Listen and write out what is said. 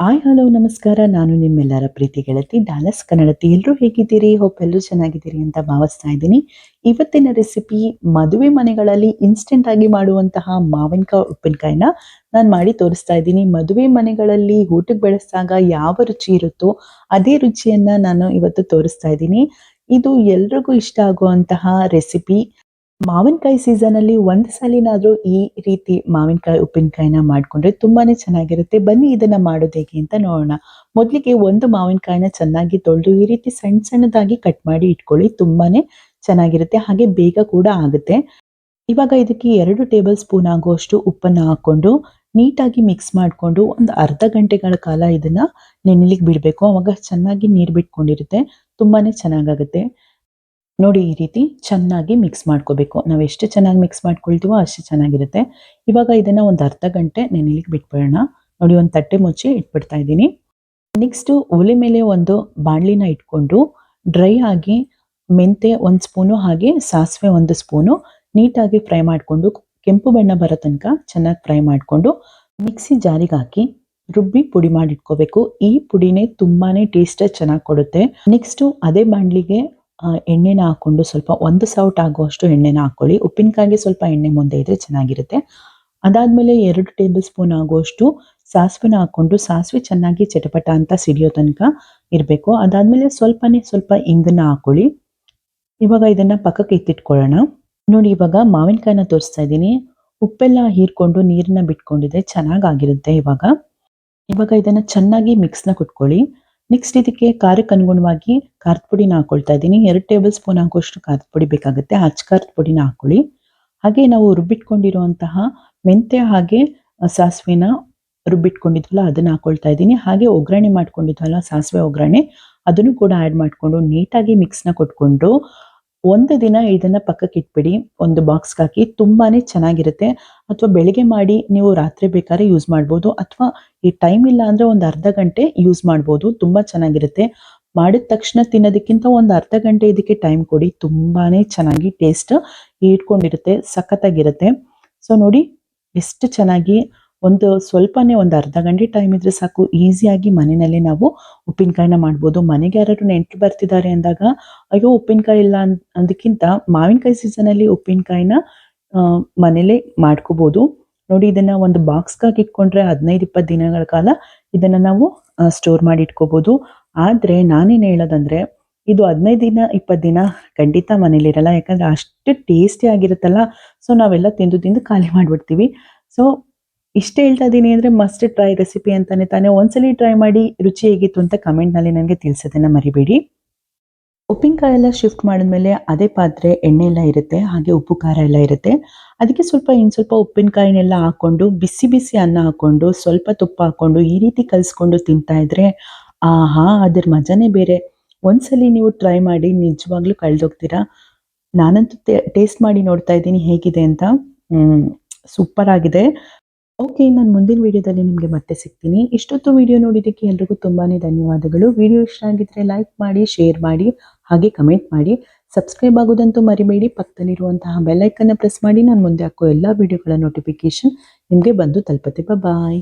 Hi, hello, ನಮಸ್ಕಾರ. ನಾನು ನಿಮ್ಮೆಲ್ಲರ ಪ್ರೀತಿ ಗೆಳತಿ ಡಾಲಸ್ ಕನ್ನಡತಿ. ಎಲ್ಲರೂ ಹೇಗಿದ್ದೀರಿ? ಹೋಪ್ ಎಲ್ಲರೂ ಚೆನ್ನಾಗಿದ್ದೀರಿ ಅಂತ ಭಾವಿಸ್ತಾ ಇದ್ದೀನಿ. ಇವತ್ತಿನ ರೆಸಿಪಿ, ಮದುವೆ ಮನೆಗಳಲ್ಲಿ ಇನ್ಸ್ಟೆಂಟ್ ಆಗಿ ಮಾಡುವಂತಹ ಮಾವಿನಕಾಯಿ, ಉಪ್ಪಿನಕಾಯಿನ ನಾನು ಮಾಡಿ ತೋರಿಸ್ತಾ ಇದ್ದೀನಿ. ಮದುವೆ ಮನೆಗಳಲ್ಲಿ ಊಟಕ್ಕೆ ಬೆಳೆಸಿದಾಗ ಯಾವ ರುಚಿ ಇರುತ್ತೋ ಅದೇ ರುಚಿಯನ್ನ ನಾನು ಇವತ್ತು ತೋರಿಸ್ತಾ ಇದ್ದೀನಿ. ಇದು ಎಲ್ರಿಗೂ ಇಷ್ಟ ಆಗುವಂತಹ ರೆಸಿಪಿ. ಮಾವಿನಕಾಯಿ ಸೀಸನ್ ಅಲ್ಲಿ ಒಂದ್ ಸಲಿನಾದ್ರೂ ಈ ರೀತಿ ಮಾವಿನಕಾಯಿ, ಉಪ್ಪಿನಕಾಯಿನ ಮಾಡ್ಕೊಂಡ್ರೆ ತುಂಬಾನೇ ಚೆನ್ನಾಗಿರುತ್ತೆ. ಬನ್ನಿ ಇದನ್ನ ಮಾಡೋದು ಹೇಗೆ ಅಂತ ನೋಡೋಣ. ಮೊದಲಿಗೆ ಒಂದು ಮಾವಿನಕಾಯಿನ ಚೆನ್ನಾಗಿ ತೊಳೆದು ಈ ರೀತಿ ಸಣ್ಣ ಸಣ್ಣದಾಗಿ ಕಟ್ ಮಾಡಿ ಇಟ್ಕೊಳ್ಳಿ. ತುಂಬಾನೇ ಚೆನ್ನಾಗಿರುತ್ತೆ. ಹಾಗೆ ಬೇಗ ಕೂಡ ಆಗುತ್ತೆ. ಇವಾಗ ಇದಕ್ಕೆ ಎರಡು ಟೇಬಲ್ ಸ್ಪೂನ್ ಆಗುವಷ್ಟು ಉಪ್ಪನ್ನ ಹಾಕೊಂಡು ನೀಟಾಗಿ ಮಿಕ್ಸ್ ಮಾಡಿಕೊಂಡು ಒಂದು ಅರ್ಧ ಗಂಟೆಗಳ ಕಾಲ ಇದನ್ನ ನೆನಲಿಕ್ಕೆ ಬಿಡಬೇಕು. ಅವಾಗ ಚೆನ್ನಾಗಿ ನೀರು ಬಿಟ್ಕೊಂಡಿರುತ್ತೆ. ತುಂಬಾನೇ ಚೆನ್ನಾಗಾಗುತ್ತೆ. ನೋಡಿ ಈ ರೀತಿ ಚೆನ್ನಾಗಿ ಮಿಕ್ಸ್ ಮಾಡ್ಕೋಬೇಕು. ನಾವು ಎಷ್ಟು ಚೆನ್ನಾಗಿ ಮಿಕ್ಸ್ ಮಾಡ್ಕೊಳ್ತೀವೋ ಅಷ್ಟು ಚೆನ್ನಾಗಿರುತ್ತೆ. ಇವಾಗ ಇದನ್ನು ಒಂದು ಅರ್ಧ ಗಂಟೆ ನೆನೆಲಿಕ್ಕೆ ಬಿಟ್ಬಿಡೋಣ. ನೋಡಿ ಒಂದು ತಟ್ಟೆ ಮುಚ್ಚಿ ಇಟ್ಬಿಡ್ತಾ ಇದ್ದೀನಿ. ನೆಕ್ಸ್ಟು ಒಲೆ ಮೇಲೆ ಒಂದು ಬಾಣಲಿನ ಇಟ್ಕೊಂಡು ಡ್ರೈ ಆಗಿ ಮೆಂತೆ ಒಂದು ಸ್ಪೂನು, ಹಾಗೆ ಸಾಸಿವೆ ಒಂದು ಸ್ಪೂನು ನೀಟಾಗಿ ಫ್ರೈ ಮಾಡಿಕೊಂಡು ಕೆಂಪು ಬಣ್ಣ ಬರೋ ತನಕ ಚೆನ್ನಾಗಿ ಫ್ರೈ ಮಾಡಿಕೊಂಡು ಮಿಕ್ಸಿ ಜಾರಿಗೆ ಹಾಕಿ ರುಬ್ಬಿ ಪುಡಿ ಮಾಡಿ ಇಟ್ಕೋಬೇಕು ಈ ಪುಡಿನೇ ತುಂಬಾ ಟೇಸ್ಟ್ ಚೆನ್ನಾಗಿ ಕೊಡುತ್ತೆ. ನೆಕ್ಸ್ಟು ಅದೇ ಬಾಣಲಿಗೆ ಎಣ್ಣೆನ ಹಾಕೊಂಡು ಸ್ವಲ್ಪ ಒಂದು ಸೌಟ್ ಆಗುವಷ್ಟು ಎಣ್ಣೆನ ಹಾಕೊಳ್ಳಿ ಉಪ್ಪಿನಕಾಯಿಗೆ ಸ್ವಲ್ಪ ಎಣ್ಣೆ ಮುಂದೆ ಇದ್ರೆ ಚೆನ್ನಾಗಿರುತ್ತೆ. ಅದಾದ್ಮೇಲೆ ಎರಡು ಟೇಬಲ್ ಸ್ಪೂನ್ ಆಗುವಷ್ಟು ಸಾಸಿವೆನ ಹಾಕೊಂಡು ಸಾಸಿವೆ ಚೆನ್ನಾಗಿ ಚಟಪಟ ಅಂತ ಸಿಡಿಯೋ ತನಕ ಇರಬೇಕು. ಅದಾದ್ಮೇಲೆ ಸ್ವಲ್ಪನೇ ಸ್ವಲ್ಪ ಇಂಗನ್ನ ಹಾಕೊಳ್ಳಿ ಇವಾಗ ಇದನ್ನ ಪಕ್ಕಕ್ಕೆ ಎತ್ತಿಟ್ಕೊಳ್ಳೋಣ ನೋಡಿ, ಇವಾಗ ಮಾವಿನಕಾಯಿನ ತೋರಿಸ್ತಾ ಇದ್ದೀನಿ. ಉಪ್ಪೆಲ್ಲ ಹೀರ್ಕೊಂಡು ನೀರನ್ನ ಬಿಟ್ಕೊಂಡಿದೆ ಚೆನ್ನಾಗಾಗಿರುತ್ತೆ ಇವಾಗ. ಇವಾಗ ಇದನ್ನ ಚೆನ್ನಾಗಿ ಮಿಕ್ಸ್ನ ಕುಟ್ಕೊಳ್ಳಿ. ನೆಕ್ಸ್ಟ್ ಇದಕ್ಕೆ ಖಾರಕ್ಕೆ ಅನುಗುಣವಾಗಿ ಖಾರದ ಪುಡಿನ ಹಾಕೊಳ್ತಾ ಇದ್ದೀನಿ. ಎರಡು ಟೇಬಲ್ ಸ್ಪೂನ್ ಹಾಕುವಷ್ಟು ಖಾರದ ಪುಡಿ ಬೇಕಾಗುತ್ತೆ. ಹಚ್ಚ ಖಾರದ ಪುಡಿನ ಹಾಕೊಳ್ಳಿ. ಹಾಗೆ ನಾವು ರುಬ್ಬಿಟ್ಕೊಂಡಿರುವಂತಹ ಮೆಂತ್ಯ ಹಾಗೆ ಸಾಸಿವೆನ ರುಬ್ಬಿಟ್ಕೊಂಡಿದ್ವಲ್ಲ, ಅದನ್ನ ಹಾಕೊಳ್ತಾ ಇದ್ದೀನಿ. ಹಾಗೆ ಒಗ್ಗರಣೆ ಮಾಡ್ಕೊಂಡಿದ್ವಲ್ಲ, ಸಾಸಿವೆ ಒಗ್ಗರಣೆ, ಅದನ್ನು ಕೂಡ ಆ್ಯಡ್ ಮಾಡಿಕೊಂಡು ನೀಟಾಗಿ ಮಿಕ್ಸ್ನ ಕೊಟ್ಕೊಂಡು ಒಂದು ದಿನ ಇದನ್ನ ಪಕ್ಕಕ್ಕೆ ಇಟ್ಬಿಡಿ, ಒಂದು ಬಾಕ್ಸ್ಗೆ ಹಾಕಿ, ತುಂಬಾನೇ ಚೆನ್ನಾಗಿರುತ್ತೆ. ಅಥವಾ ಬೆಳಿಗ್ಗೆ ಮಾಡಿ ನೀವು ರಾತ್ರಿ ಬೇಕಾದ್ರೆ ಯೂಸ್ ಮಾಡ್ಬೋದು. ಅಥವಾ ಈ ಟೈಮ್ ಇಲ್ಲ ಅಂದ್ರೆ ಒಂದು ಅರ್ಧ ಗಂಟೆ ಯೂಸ್ ಮಾಡ್ಬೋದು. ತುಂಬಾ ಚೆನ್ನಾಗಿರುತ್ತೆ. ಮಾಡಿದ ತಕ್ಷಣ ತಿನ್ನೋದಕ್ಕಿಂತ ಒಂದು ಅರ್ಧ ಗಂಟೆ ಇದಕ್ಕೆ ಟೈಮ್ ಕೊಡಿ. ತುಂಬಾನೇ ಚೆನ್ನಾಗಿ ಟೇಸ್ಟ್ ಇಟ್ಕೊಂಡಿರುತ್ತೆ ಸಖತ್ತಾಗಿರುತ್ತೆ. ಸೊ ನೋಡಿ, ಎಷ್ಟು ಚೆನ್ನಾಗಿ ಒಂದು ಸ್ವಲ್ಪನೇ ಒಂದು ಅರ್ಧ ಗಂಟೆ ಟೈಮ್ ಇದ್ರೆ ಸಾಕು. ಈಸಿಯಾಗಿ ಮನೆಯಲ್ಲಿ ನಾವು ಉಪ್ಪಿನಕಾಯಿನ ಮಾಡ್ಬೋದು. ಮನೆಗೆ ಯಾರಾದ್ರು ನೆಂಟರು ಬರ್ತಿದ್ದಾರೆ ಅಂದಾಗ, ಅಯ್ಯೋ, ಉಪ್ಪಿನಕಾಯಿ ಇಲ್ಲ ಅನ್ ಅದಕ್ಕಿಂತ ಮಾವಿನಕಾಯಿ ಸೀಸನಲ್ಲಿ ಉಪ್ಪಿನಕಾಯಿನ ಮನೇಲೆ ಮಾಡ್ಕೋಬಹುದು ನೋಡಿ, ಇದನ್ನ ಒಂದು ಬಾಕ್ಸ್ಗಾಗಿ ಇಟ್ಕೊಂಡ್ರೆ ಹದಿನೈದು, ಇಪ್ಪತ್ತು ದಿನಗಳ ಕಾಲ ಇದನ್ನ ನಾವು ಸ್ಟೋರ್ ಮಾಡಿ ಇಟ್ಕೋಬಹುದು ಆದ್ರೆ ನಾನೇನು ಹೇಳೋದಂದ್ರೆ, ಇದು ಹದಿನೈದು ದಿನ, ಇಪ್ಪತ್ತು ದಿನ ಖಂಡಿತ ಮನೇಲಿ ಇರಲ್ಲ. ಯಾಕಂದ್ರೆ ಅಷ್ಟು ಟೇಸ್ಟಿ ಆಗಿರುತ್ತಲ್ಲ. ಸೊ ನಾವೆಲ್ಲ ತಿಂದು ತಿಂದು ಖಾಲಿ ಮಾಡ್ಬಿಡ್ತೀವಿ. ಸೊ ಇಷ್ಟ ಹೇಳ್ತಾ ಇದ್ದೀನಿ ಅಂದ್ರೆ ಮಸ್ಟ್ ಟ್ರೈ ರೆಸಿಪಿ ಅಂತಾನೆ ತಾನೇ ಒಂದ್ಸಲಿ ಟ್ರೈ ಮಾಡಿ ರುಚಿ ಹೇಗಿತ್ತು ಅಂತ ಕಮೆಂಟ್ನಲ್ಲಿ ನನಗೆ ತಿಳಿಸೋದನ್ನು ಮರಿಬೇಡಿ. ಉಪ್ಪಿನಕಾಯಿ ಎಲ್ಲ ಶಿಫ್ಟ್ ಮಾಡಿದ್ಮೇಲೆ ಅದೇ ಪಾತ್ರೆ ಎಣ್ಣೆ ಎಲ್ಲ ಇರುತ್ತೆ, ಹಾಗೆ ಉಪ್ಪು ಖಾರ ಎಲ್ಲ ಇರುತ್ತೆ. ಅದಕ್ಕೆ ಸ್ವಲ್ಪ ಇನ್ನು ಸ್ವಲ್ಪ ಉಪ್ಪಿನಕಾಯಿನೆಲ್ಲ ಹಾಕೊಂಡು ಬಿಸಿ ಬಿಸಿ ಅನ್ನ ಹಾಕೊಂಡು ಸ್ವಲ್ಪ ತುಪ್ಪ ಹಾಕೊಂಡು ಈ ರೀತಿ ಕಲಿಸ್ಕೊಂಡು ತಿಂತಾ ಇದ್ರೆ ಆಹಾ, ಅದ್ರ ಮಜಾನೇ ಬೇರೆ. ಒಂದ್ಸಲಿ ನೀವು ಟ್ರೈ ಮಾಡಿ ನಿಜವಾಗ್ಲೂ ಕಳೆದೋಗ್ತೀರಾ? ನಾನಂತೂ ಟೇಸ್ಟ್ ಮಾಡಿ ನೋಡ್ತಾ ಇದ್ದೀನಿ ಹೇಗಿದೆ ಅಂತ. ಸೂಪರ್ ಆಗಿದೆ. ಓಕೆ ನಾನು ಮುಂದಿನ ವಿಡಿಯೋದಲ್ಲಿ ನಿಮಗೆ ಮತ್ತೆ ಸಿಗ್ತೀನಿ. ಇಷ್ಟೊತ್ತು ವಿಡಿಯೋ ನೋಡಿದ್ದಕ್ಕೆ ಎಲ್ರಿಗೂ ತುಂಬಾ ಧನ್ಯವಾದಗಳು. ವಿಡಿಯೋ ಇಷ್ಟ ಆಗಿದ್ರೆ ಲೈಕ್ ಮಾಡಿ ಶೇರ್ ಮಾಡಿ, ಹಾಗೆ ಕಮೆಂಟ್ ಮಾಡಿ. ಸಬ್ಸ್ಕ್ರೈಬ್ ಆಗೋದಂತೂ ಮರಿಬೇಡಿ. ಪಕ್ಕದಲ್ಲಿರುವಂತಹ ಬೆಲ್ಲೈಕನ್ನು ಪ್ರೆಸ್ ಮಾಡಿ. ನಾನು ಮುಂದೆ ಹಾಕೋ ಎಲ್ಲ ವಿಡಿಯೋಗಳ ನೋಟಿಫಿಕೇಶನ್ ನಿಮಗೆ ಬಂದು ತಲುಪುತ್ತೆ. ಬಾಯ್